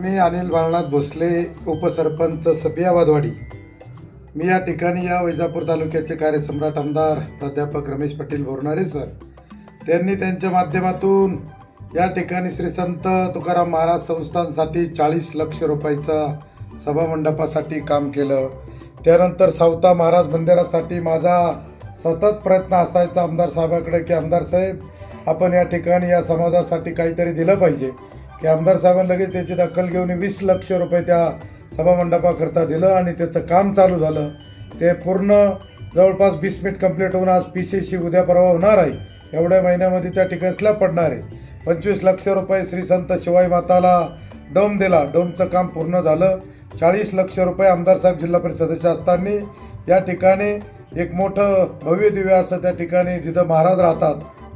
मी अनिल बाळनाथ भोसले उपसरपंच सपियावादवाडी मी या ठिकाणी या वैजापूर तालुक्याचे कार्यसम्राट आमदार प्राध्यापक रमेश पाटील बोरणारे सर. त्यांनी त्यांच्या माध्यमातून या ठिकाणी श्री संत तुकाराम महाराज संस्थांसाठी चाळीस लक्ष रुपयाचा सभामंडपासाठी काम केलं. त्यानंतर सावता महाराज मंदिरासाठी माझा सतत प्रयत्न असायचा आमदार साहेबाकडे की आमदार साहेब आपण या ठिकाणी या समाजासाठी काहीतरी दिलं पाहिजे. की आमदार साहेबांनी लगेच त्याची दखल घेऊन वीस लक्ष रुपये त्या सभामंडपाकरता दिलं आणि त्याचं काम चालू झालं. ते पूर्ण जवळपास वीस मिनिट कंप्लीट होऊन आज पी सी सी उद्या परवा होणार आहे. एवढ्या महिन्यामध्ये त्या ठिकाणी स्लॅब पडणार आहे. पंचवीस लक्ष रुपये श्री संत शिवाई माताला डोम दिला. डोमचं काम पूर्ण झालं. चाळीस लक्ष रुपये आमदार साहेब जिल्हा परिषद सदस्य असताना या ठिकाणी एक मोठं भव्य दिव्य असं त्या ठिकाणी जिथं महाराज राहतात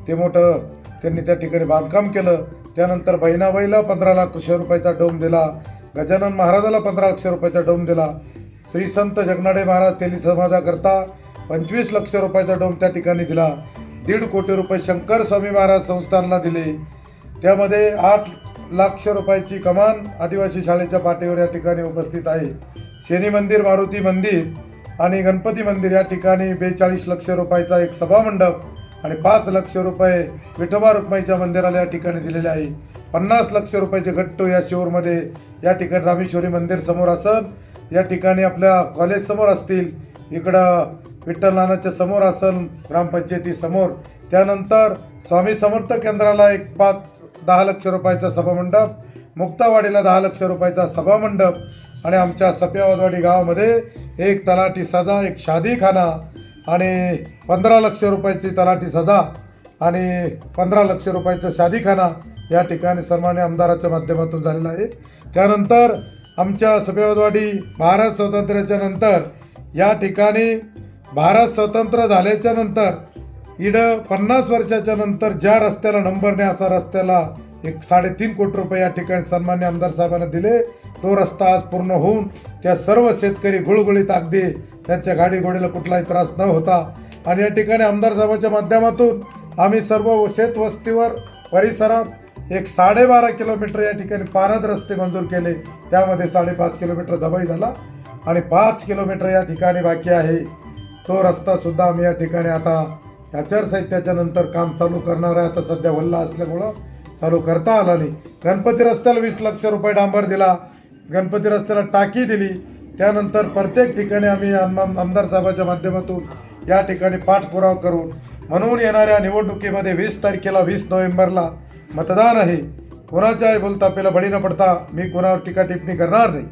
ते मोठं त्यांनी त्या ठिकाणी बांधकाम केलं. त्यानंतर बहिणाबाईला पंधरा लाख रुपयाचा डोम दिला. गजानन महाराजाला पंधरा लक्ष रुपयाचा डोम दिला. श्री संत जगनाडे महाराज तेली समाजाकरता पंचवीस लक्ष रुपयाचा डोम त्या ठिकाणी दिला. दीड कोटी रुपये शंकर स्वामी महाराज संस्थानला दिले. त्यामध्ये आठ लाख रुपयाची कमान आदिवासी शाळेच्या पाठीवर या ठिकाणी उपस्थित आहे. शनी मंदिर मारुती मंदिर आणि गणपती मंदिर या ठिकाणी बेचाळीस लक्ष रुपयाचा एक सभामंडप आणि पाच लक्ष रुपये विठोबा रुक्माईच्या मंदिराला या ठिकाणी दिलेले आहे. पन्नास लक्ष रुपयाचे गट्टू या शिवरमध्ये या ठिकाणी रामेश्वरी मंदिर समोर असन या ठिकाणी आपल्या कॉलेज समोर असतील. इकडं विठ्ठल नानाच्या समोर असन ग्रामपंचायतीसमोर त्यानंतर स्वामी समर्थ केंद्राला एक पाच दहा लक्ष रुपयाचा सभामंडप मुक्तावाडीला दहा लक्ष रुपयाचा सभामंडप आणि आमच्या सप्यावादवाडी गावामध्ये एक तलाठी सजा एक शादीखाना आणि पंधरा लक्ष रुपयाची तलाठी सजा आणि पंधरा लक्ष रुपयाचं शादीखाना या ठिकाणी सन्मान्य आमदाराच्या माध्यमातून झालेला आहे. त्यानंतर आमच्या सफेवादवाडी भारत स्वातंत्र्याच्या नंतर या ठिकाणी भारत स्वतंत्र झाल्याच्यानंतर इडं पन्नास वर्षाच्या नंतर ज्या रस्त्याला नंबर असा रस्त्याला एक साडेतीन कोटी रुपये या ठिकाणी सन्मान्य आमदार साहेबांना दिले. तो रस्ता आज पूर्ण होऊन त्या सर्व शेतकरी गुळगुळीत अगदी त्यांच्या गाडी घोडीला कुठलाही त्रास न होता. आणि या ठिकाणी आमदार साहेबांच्या माध्यमातून आम्ही सर्व शेतवस्तीवर परिसरात एक साडेबारा किलोमीटर या ठिकाणी पारद रस्ते मंजूर केले. त्यामध्ये साडेपाच किलोमीटर दबाई झाला आणि पाच किलोमीटर या ठिकाणी बाकी आहे. तो रस्तासुद्धा आम्ही या ठिकाणी आता आचारसंहित्याच्या नंतर काम चालू करणार आहे. आता सध्या वल्ला असल्यामुळं चालू करता आला नाही. गणपती रस्त्याला वीस लक्ष रुपये डांबर दिला. गणपती रस्त्याला टाकी दिली. त्यानंतर प्रत्येक ठिकाणी आम्ही आमदार साहेबाच्या माध्यमातून या ठिकाणी पाठपुरावा करून म्हणून येणाऱ्या निवडणुकीमध्ये वीस तारखेला वीस नोव्हेंबरला मतदान आहे. कोणाच्याही बोलता आपल्याला बळी न पडता मी कोणावर टीका टिप्पणी करणार नाही.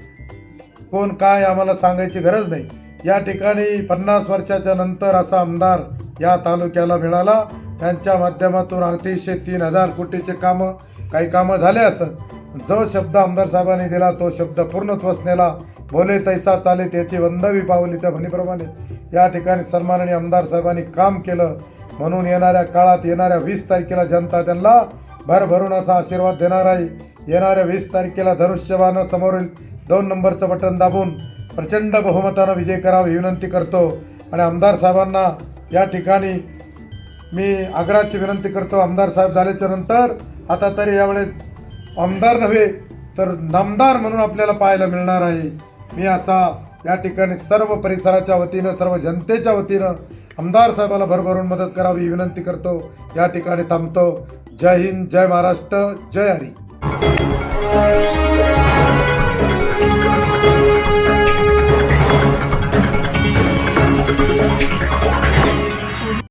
कोण काय आम्हाला सांगायची गरज नाही. या ठिकाणी पन्नास वर्षाच्या नंतर असा आमदार या तालुक्याला मिळाला. त्यांच्या माध्यमातून अतिशय तीन हजार कोटीचे कामं काही कामं झाले असत जो शब्द आमदार साहेबांनी दिला तो शब्द पूर्णत्वस नेला बोले तैसा चाले त्याची वंदवी पावली त्या म्हणीप्रमाणे. या ठिकाणी सन्माननीय आमदार साहेबांनी काम केलं. म्हणून येणाऱ्या काळात येणाऱ्या वीस तारखेला जनता त्यांना भरभरून असा आशीर्वाद देणार आहे. येणाऱ्या वीस तारखेला धनुष्यवानं समोरील दोन नंबरचं बटन दाबून प्रचंड बहुमतानं विजय करावा ही विनंती करतो. आणि आमदार साहेबांना या ठिकाणी मी आग्राची विनंती करतो आमदार साहेब झाल्याच्यानंतर आता तरी यावेळेस आमदार नव्हे तर नामदार म्हणून आपल्याला पाहायला मिळणार आहे. मी असा या ठिकाणी सर्व परिसराच्या वतीनं सर्व जनतेच्या वतीनं आमदार साहेबाला भरभरून मदत करावी विनंती करतो. या ठिकाणी थांबतो. जय हिंद जय महाराष्ट्र जय हरी.